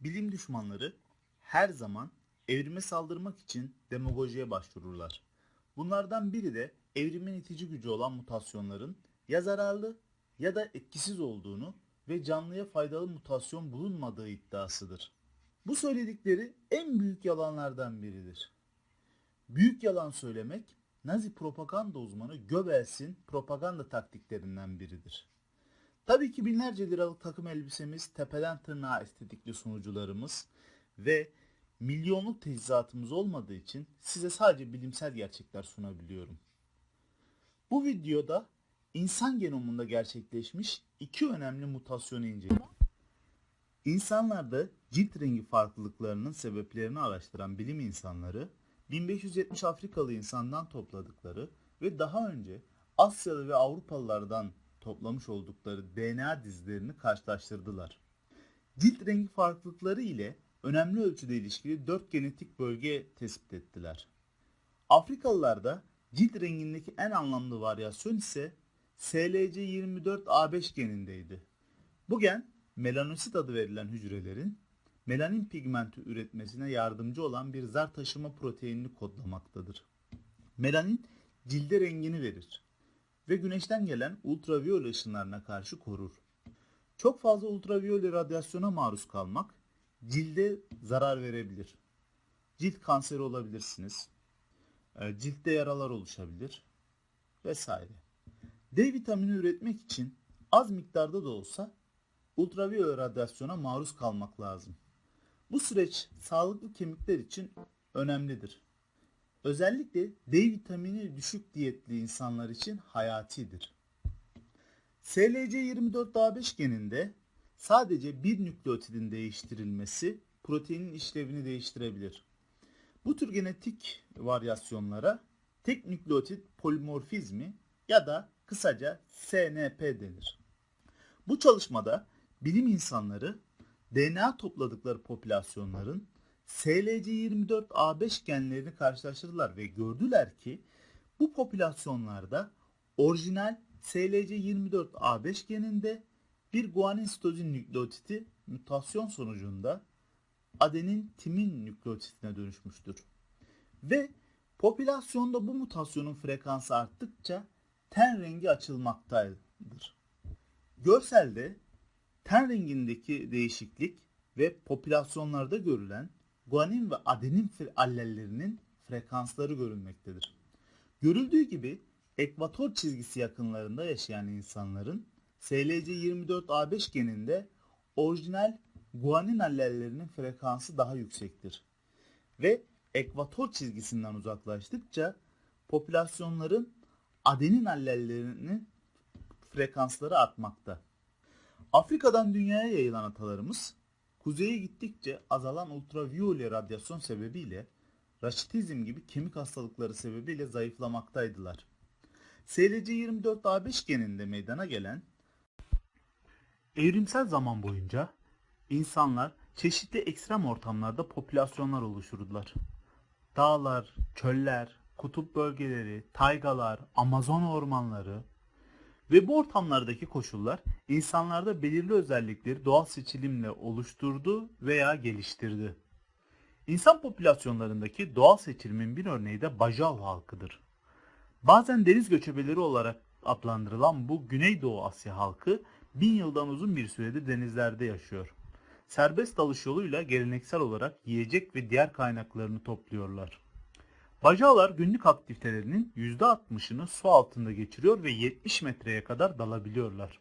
Bilim düşmanları her zaman evrime saldırmak için demagojiye başvururlar. Bunlardan biri de evrimin itici gücü olan mutasyonların ya zararlı ya da etkisiz olduğunu ve canlıya faydalı mutasyon bulunmadığı iddiasıdır. Bu söyledikleri en büyük yalanlardan biridir. Büyük yalan söylemek Nazi propaganda uzmanı Goebbels'in propaganda taktiklerinden biridir. Tabii ki binlerce liralık takım elbisemiz, tepeden tırnağa estetikli sunucularımız ve milyonluk teçhizatımız olmadığı için size sadece bilimsel gerçekler sunabiliyorum. Bu videoda insan genomunda gerçekleşmiş iki önemli mutasyonu inceliyoruz. İnsanlarda cilt rengi farklılıklarının sebeplerini araştıran bilim insanları 1570 Afrikalı insandan topladıkları ve daha önce Asyalı ve Avrupalılardan toplamış oldukları DNA dizilerini karşılaştırdılar. Cilt rengi farklılıkları ile önemli ölçüde ilişkili 4 genetik bölge tespit ettiler. Afrikalılarda cilt rengindeki en anlamlı varyasyon ise SLC24A5 genindeydi. Bu gen melanosit adı verilen hücrelerin melanin pigmenti üretmesine yardımcı olan bir zar taşıma proteinini kodlamaktadır. Melanin cilde rengini verir ve güneşten gelen ultraviyole ışınlarına karşı korur. Çok fazla ultraviyole radyasyona maruz kalmak cilde zarar verebilir. Cilt kanseri olabilirsiniz. e, Ciltte yaralar oluşabilir vesaire. D vitamini üretmek için az miktarda da olsa ultraviyole radyasyona maruz kalmak lazım. Bu süreç sağlıklı kemikler için önemlidir. Özellikle D vitamini düşük diyetli insanlar için hayatidir. SLC24A5 geninde sadece bir nükleotidin değiştirilmesi proteinin işlevini değiştirebilir. Bu tür genetik varyasyonlara tek nükleotit polimorfizmi ya da kısaca SNP denir. Bu çalışmada bilim insanları DNA topladıkları popülasyonların SLC24A5 genlerini karşılaştırdılar ve gördüler ki bu popülasyonlarda orijinal SLC24A5 geninde bir guanin sitozin nükleotidi mutasyon sonucunda adenin timin nükleotidine dönüşmüştür. Ve popülasyonda bu mutasyonun frekansı arttıkça ten rengi açılmaktadır. Görselde ten rengindeki değişiklik ve popülasyonlarda görülen guanin ve adenin allellerinin frekansları görülmektedir. Görüldüğü gibi ekvator çizgisi yakınlarında yaşayan insanların SLC24A5 geninde orijinal guanin allellerinin frekansı daha yüksektir. Ve ekvator çizgisinden uzaklaştıkça popülasyonların adenin allellerinin frekansları artmakta. Afrika'dan dünyaya yayılan atalarımız kuzeye gittikçe azalan ultraviyole radyasyon sebebiyle raşitizm gibi kemik hastalıkları sebebiyle zayıflamaktaydılar. SLC24A5 geninde meydana gelen evrimsel zaman boyunca insanlar çeşitli ekstrem ortamlarda popülasyonlar oluşturdular. Dağlar, çöller, kutup bölgeleri, taygalar, Amazon ormanları ve bu ortamlardaki koşullar insanlarda belirli özellikleri doğal seçilimle oluşturdu veya geliştirdi. İnsan popülasyonlarındaki doğal seçilimin bir örneği de Bajav halkıdır. Bazen deniz göçebeleri olarak adlandırılan bu Güneydoğu Asya halkı bin yıldan uzun bir süredir denizlerde yaşıyor. Serbest dalış yoluyla geleneksel olarak yiyecek ve diğer kaynaklarını topluyorlar. Bacağlar günlük aktivitelerinin %60'ını su altında geçiriyor ve 70 metreye kadar dalabiliyorlar.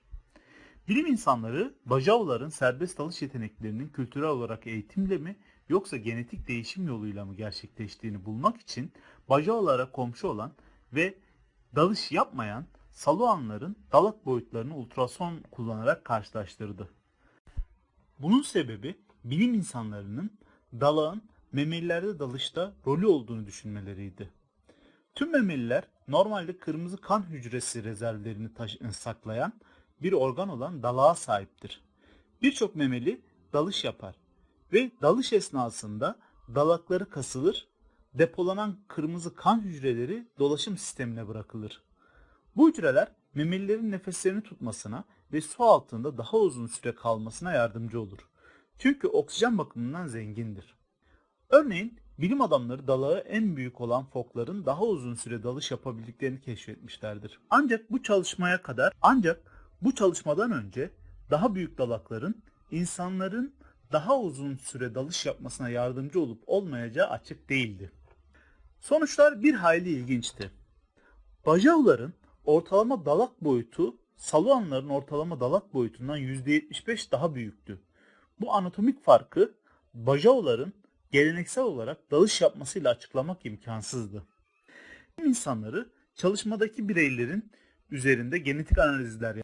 Bilim insanları bacavların serbest dalış yeteneklerinin kültürel olarak eğitimle mi yoksa genetik değişim yoluyla mı gerçekleştiğini bulmak için bacavlara komşu olan ve dalış yapmayan saluanların dalak boyutlarını ultrason kullanarak karşılaştırdı. Bunun sebebi bilim insanlarının dalağın memelilerde dalışta rolü olduğunu düşünmeleriydi. Tüm memeliler normalde kırmızı kan hücresi rezervlerini saklayan bir organ olan dalağa sahiptir. Birçok memeli dalış yapar ve dalış esnasında dalakları kasılır, depolanan kırmızı kan hücreleri dolaşım sistemine bırakılır. Bu hücreler memelilerin nefeslerini tutmasına ve su altında daha uzun süre kalmasına yardımcı olur. Çünkü oksijen bakımından zengindir. Örneğin bilim adamları dalağı en büyük olan fokların daha uzun süre dalış yapabildiklerini keşfetmişlerdir. Ancak bu çalışmaya kadar ancak bu çalışmadan önce daha büyük dalakların insanların daha uzun süre dalış yapmasına yardımcı olup olmayacağı açık değildi. Sonuçlar bir hayli ilginçti. Bajavların ortalama dalak boyutu saluanların ortalama dalak boyutundan %75 daha büyüktü. Bu anatomik farkı Bajavların geleneksel olarak dalış yapmasıyla açıklamak imkansızdı. Bilim insanları çalışmadaki bireylerin üzerinde genetik analizler